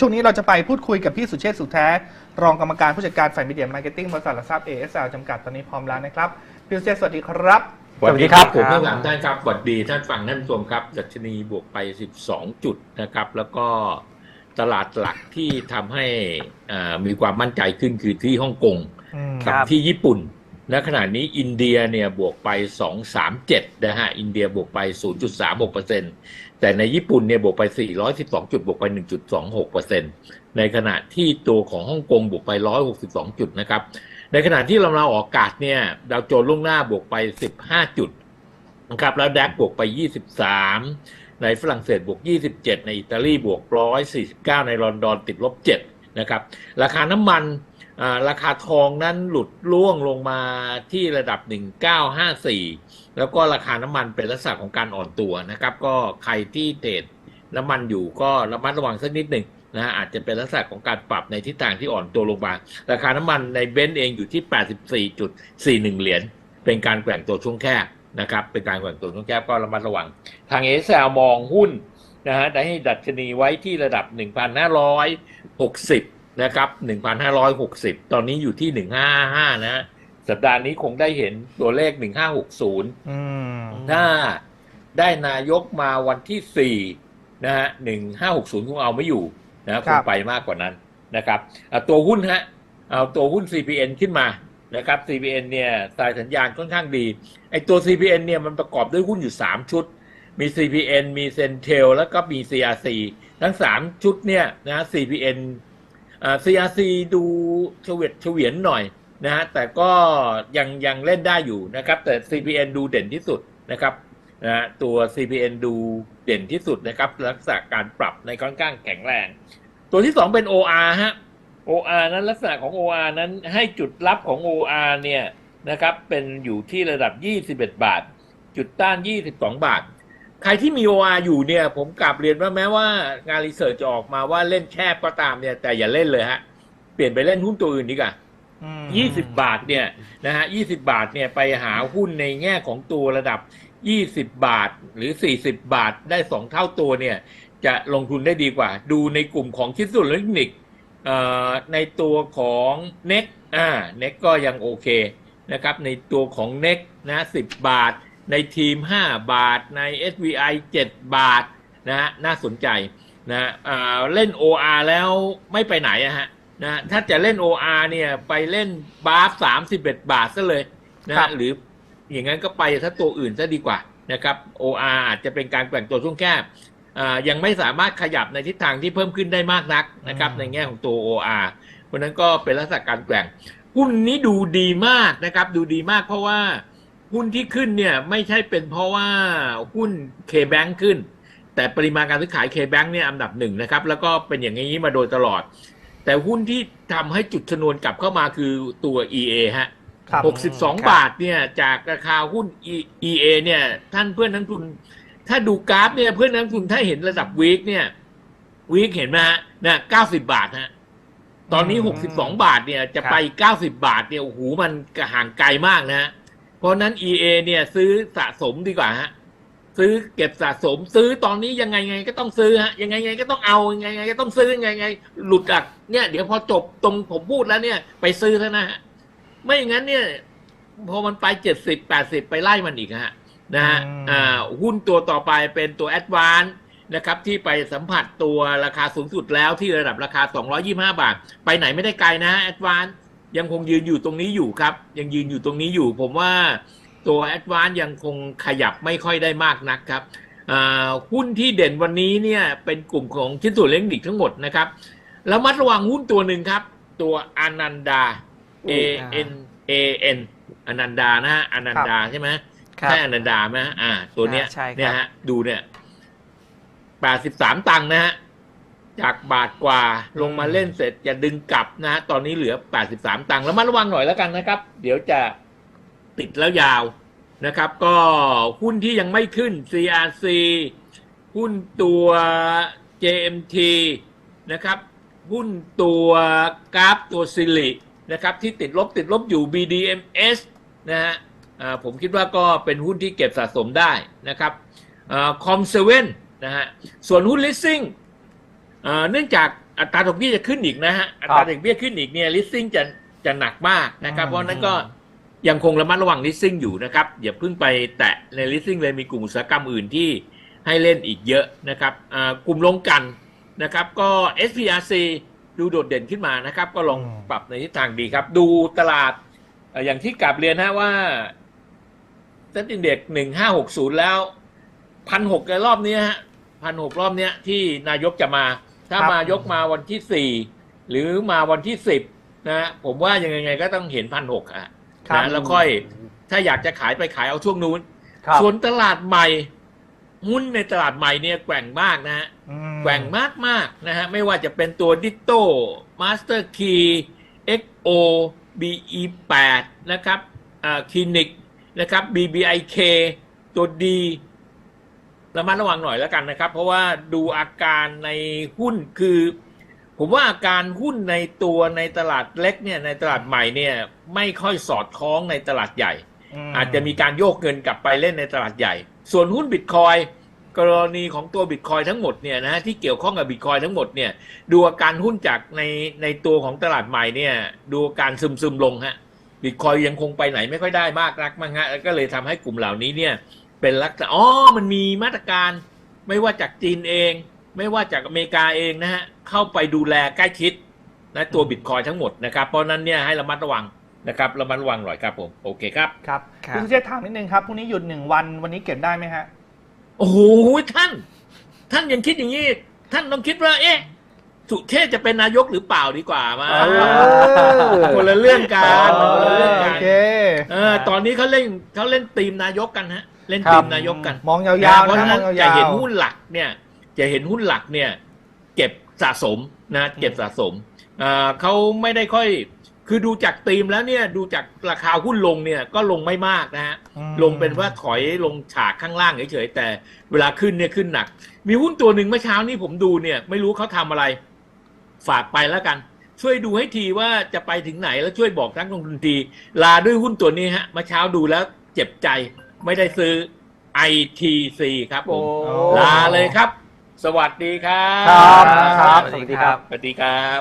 ช่วงนี้เราจะไปพูดคุยกับพี่สุเชษฐ์สุขแท้ รองกรรมการผู้จัดการฝ่ายมีเดียมาร์เก็ตติ้งบริษัทหลักทรัพย์ ASL จำกัดตอนนี้พร้อมแล้วนะครับ พี่สุเชษฐ์สวัสดีครับ สวัสดีครับผมครัทั้บงสามท่านครับสวัสดีท่านฝั่งท่านผู้ชมครับดัชนีบวกไป 12 จุดนะครับ แล้วก็ตลาดหลักที่ทำให้อ่ามีความมั่นใจขึ้นคือที่ฮ่องกงอืมครับที่ญี่ปุ่น ณขณะนี้อินเดียเนี่ยบวกไป 237 นะฮะ อินเดียบวกไป 0.36%แต่ในญี่ปุ่นเนี่ยบวกไป 412 จุดบวกไป 1.26%ในขณะที่ตัวของฮ่องกงบวกไป 162 จุดนะครับ ในขณะที่เราเราออกอากาศเนี่ยดาวโจนส์ล่วงหน้าบวกไป 15 จุดนะครับ แล้วแดกบวกไป 23 ในฝรั่งเศสบวก 27 ในอิตาลีบวก 149 ในลอนดอนติดลบ 7 นะครับ ราคาน้ำมัน ราคาทองนั้นหลุดล่วงลงมาที่ระดับ 1954 แล้วก็ราคาน้ำมันเป็นลักษณะของการอ่อนตัวนะครับ ก็ใครที่เทรดน้ำมันอยู่ก็ระมัดระวังสักนิดหนึ่งนะฮะอาจจะเป็นลักษณะของการปรับในทิศทางที่อ่อนตัวลงมา ราคาน้ำมันในเบนซ์เองอยู่ที่ 84.41 เหรียญ เป็นการแกว่งตัวช่วงแคบนะครับ เป็นการแกว่งตัวช่วงแคบก็ระมัดระวัง ทางเอสแอลมองหุ้นนะฮะได้ให้ดัชนีไว้ที่ระดับ 1,560 นะครับ1,560ตอนนี้อยู่ที่155นะฮะสัปดาห์นี้คงได้เห็นตัวเลข1560อืมถ้าได้นายกมาวันที่สี่นะฮะหนึ่งห้าหกศูนย์คงเอาไม่อยู่นะคครับงไปมากกว่านั้นนะครับอะตัวหุ้นฮะเอาตัวหุ้น CPN ขึ้นมานะครับ CPN เนี่ยสายสัญญาณค่อนข้างดีไอตัว CPN เนี่ยมันประกอบด้วยหุ้นอยู่ 3 ชุด มี CPN มี Centel แล้วก็มี CRC ทั้ง 3 ชุดเนี่ยนะ CPN อ่า CRC ดูเฉวียดเฉวียนหน่อยนะฮะแต่ก็ยังยังเล่นได้อยู่นะครับ แต่ CPN ดูเด่นที่สุดนะครับนะฮะตัว CPN ดูเด่นที่สุดนะครับลักษณะการปรับในค่อนข้างแข็งแรง ตัวที่2เป็น OR ฮะ OR นั้นลักษณะของ OR นั้นให้จุดรับของ OR เนี่ยนะครับเป็นอยู่ที่ระดับ 21 บาท จุดต้าน 22 บาท ใครที่มี OR อยู่เนี่ย ผมกลับเรียนว่าแม้ว่างานรีเสิร์ชจะออกมาว่าเล่นแคบก็ตามเนี่ย แต่อย่าเล่นเลยฮะ เปลี่ยนไปเล่นหุ้นตัวอื่นดีกว่าอืม20บาทเนี่ยนะฮะ20บาทเนี่ยไปหาหุ้นในแง่ของตัวระดับ20บาทหรือ40บาทได้2เท่าตัวเนี่ย จะลงทุนได้ดีกว่า ดูในกลุ่มของคิดสุดเทคนิคเอ่อในตัวของเน็กอ่าเน็กก็ยังโอเคนะครับ ในตัวของเน็กนะ10บาท ในทีม 5 บาทใน SVI 7 บาทนะฮะน่าสนใจนะอ่าเล่น OR แล้วไม่ไปไหนอะฮะนะถ้าจะเล่น OR เนี่ยไปเล่นบาฟสามสิบเอ็ดบาทซะเลยนะครับหรืออย่างนั้นก็ไปถ้าตัวอื่นซะดีกว่านะครับ OR อาจจะเป็นการแกว่งตัวช่วงแคบอ่ายังไม่สามารถขยับในทิศทางที่เพิ่มขึ้นได้มากนักนะครับในแง่ของตัว OR เพราะฉะนั้นก็เป็นลักษณะการแกว่งหุ้นนี้ดูดีมากนะครับ ดูดีมากเพราะว่า หุ้นที่ขึ้นเนี่ยไม่ใช่เป็นเพราะว่าหุ้น K-Bank ขึ้น แต่ปริมาณการซื้อขาย K-Bank เนี่ยอันดับหนึ่งนะครับ แล้วก็เป็นอย่างนี้มาโดยตลอด แต่หุ้นที่ทำให้จุดชนวนกลับเข้ามาคือตัว EA ฮะ ครับ 62 บาทเนี่ยจากราคาหุ้น E- EA เนี่ยท่านเพื่อนนักลงทุน ถ้าดูกราฟเนี่ยเพื่อนนักลงทุนถ้าเห็นระดับวีคเนี่ยวีคเห็นไหมฮะนะ90 บาทฮะ ตอนนี้ อืม62 บาทเนี่ยจะไป 90 บาทเนี่ยโอ้โหมันห่างไกลมากนะฮะ เพราะฉะนั้น EA เนี่ยซื้อสะสมดีกว่าฮะซื้อเก็บสะสมซื้อตอนนี้ยังไงไงก็ต้องซื้อฮะยังไงไงก็ต้องเอายังไงไงก็ต้องซื้อยังไงไง หลุดจากเนี่ยเดี๋ยวพอจบตรงผมพูดแล้วเนี่ย ไปซื้อเถอะนะฮะไม่อย่างนั้นเนี่ย พอมันไปเจ็ดสิบแปดสิบไปไล่มันอีกฮะนะฮะอืมอ่าหุ้นตัวต่อไปเป็นตัวแอดวานนะครับ ที่ไปสัมผัสตัวราคาสูงสุดแล้วที่ระดับราคา 225 บาท ไปไหนไม่ได้ไกลนะแอดวาน ยังคงยืนอยู่ตรงนี้อยู่ครับ ยังยืนอยู่ตรงนี้อยู่ ผมว่าตัวแอดวานยังคงขยับไม่ค่อยได้มากนักครับอ่าหุ้นที่เด่นวันนี้เนี่ยเป็นกลุ่มของชิ้นส่วนเล็กดิกทั้งหมดนะครับแล้วมัดระวังหุ้นตัวหนึ่งครับ ตัวอนันดา A N A N อนันดานะฮะอนันดาใช่ไหมครับใช่อนันดาไหมฮะอ่า ตัวเนี้ยอ่าใช่ครับเนี่ยฮะดูเนี่ยแปดสิบสามตังค์นะฮะ จากบาทกว่าลงมาเล่นเสร็จจะดึงกลับนะฮะตอนนี้เหลือแปดสิบสามตังค์แล้วมาระวังหน่อยแล้วกันนะครับ เดี๋ยวจะติดแล้วยาวนะครับ ก็หุ้นที่ยังไม่ขึ้น CRC หุ้นตัว JMT นะครับหุ้นตัวกราฟตัวซิลินะครับที่ติดลบติดลบอยู่ BDMs นะฮะผมคิดว่าก็เป็นหุ้นที่เก็บสะสมได้นะครับคอมเซเว่นนะฮะส่วนหุ้นลิสซิ่ง เนื่องจากอัตราดอกเบี้ยจะขึ้นอีกนะฮะ อัตราดอกเบี้ยขึ้นอีกเนี่ย listing จะจะหนักมากนะครับอืมเพราะฉะนั้นก็ยังคงระมัดระวัง listing อยู่นะครับ อย่าเพิ่งไปแตะใน listing เลยมีกลุ่มอุตสาหกรรมอื่นที่ให้เล่นอีกเยอะนะครับอ่ากลุ่มลงกันนะครับ ก็ SPRC ดูโดดเด่นขึ้นมานะครับ ก็ลองอืมปรับในทิศทางดีครับ ดูตลาดเอ่ออย่างที่กลับเรียนนะว่าเซ็นดินเด็กหนึ่งห้าหกศูนย์แล้วพันหกในรอบนี้ฮะพันหกรอบเนี้ยที่นายกจะมา ถ้าครับ มายกมาวันที่สี่หรือมาวันที่สิบนะผมว่ายังไงก็ต้องเห็นพันหกอะครับนะแล้วค่อยถ้าอยากจะขายไปขายเอาช่วงนู้น ครับส่วนตลาดใหม่หุ้นในตลาดใหม่เนี่ยแกว่งมากนะฮะอืม แกว่งมากมากๆนะฮะไม่ว่าจะเป็นตัวดิโต้มาสเตอร์คีย์ XO BE8 นะครับอ่าคลินิกนะครับ BBIK ตัวดี ระมัดระวังหน่อยแล้วกันนะครับ เพราะว่าดูอาการในหุ้นคือ ผมว่าอาการหุ้นในตัวในตลาดเล็กเนี่ยในตลาดใหม่เนี่ยไม่ค่อยสอดคล้องในตลาดใหญ่มอาจจะมีการโยกเงินกลับไปเล่นในตลาดใหญ่ ส่วนหุ้นบิตคอยกรณีของตัวบิตคอยทั้งหมดเนี่ยนะฮะที่เกี่ยวข้องกับบิตคอยทั้งหมดเนี่ยดูอาการหุ้นจากในในตัวของตลาดใหม่เนี่ยดูอาการซึมซึมๆลงฮะบิตคอยยังคงไปไหนไม่ค่อยได้มากนักมั้งฮะแล้วก็เลยทำให้กลุ่มเหล่านี้เนี่ย เป็นลักษณะอ๋อมันมีมาตรการไม่ว่าจากจีนเอง ไม่ว่าจากอเมริกาเองนะฮะเข้าไปดูแลใกล้ชิดนะตัวบิตคอยทั้งหมดนะครับ เพราะฉะนั้นเนี่ยให้ระมัดระวังนะครับระมัดระวังหน่อยครับผมโอเคครับครับครับคุณสุเชษฐ์ถามนิดนึงครับพรุ่งนี้หยุดหนึ่งวันวันนี้เก็บได้ไหมฮะ โอ้โหท่าน ท่านยังคิดอย่างนี้ ท่านต้องคิดว่า เอ๊ะ สุเทพจะเป็นนายกหรือเปล่าดีกว่ามาเออคนละเรื่องกันคนละเรื่องโอกันเคเออ ตอนนี้เขาเล่นเขาเล่นทีมนายกกันฮะ เล่นครับทีมนายกกัน มองยาวๆเพราะนะฉะมนั้อนงจะยาวๆเห็นหุ้นหลักเนี่ย จะเห็นหุ้นหลักเนี่ย เก็บสะสมนะ เก็บสะสมอ่าเขาไม่ได้ค่อย คือดูจากธีมแล้วเนี่ย ดูจากราคาหุ้นลงเนี่ย ก็ลงไม่มากนะฮะอืมลงเป็นว่าถอยลงฉากข้างล่างเฉยๆแต่เวลาขึ้นเนี่ยขึ้นหนัก มีหุ้นตัวหนึ่งเมื่อเช้านี้ผมดูเนี่ย ไม่รู้เขาทำอะไร ฝากไปแล้วกัน ช่วยดูให้ทีว่าจะไปถึงไหนแล้วช่วยบอกนักลงทุนที ลาด้วยหุ้นตัวนี้ฮะเมื่อเช้าดูแล้วเจ็บใจไม่ได้ซื้อ ITC ครับผโอ้มลาเลยครับ สวัสดีครับครับ ครับ สวัสดีครับ สวัสดีครับ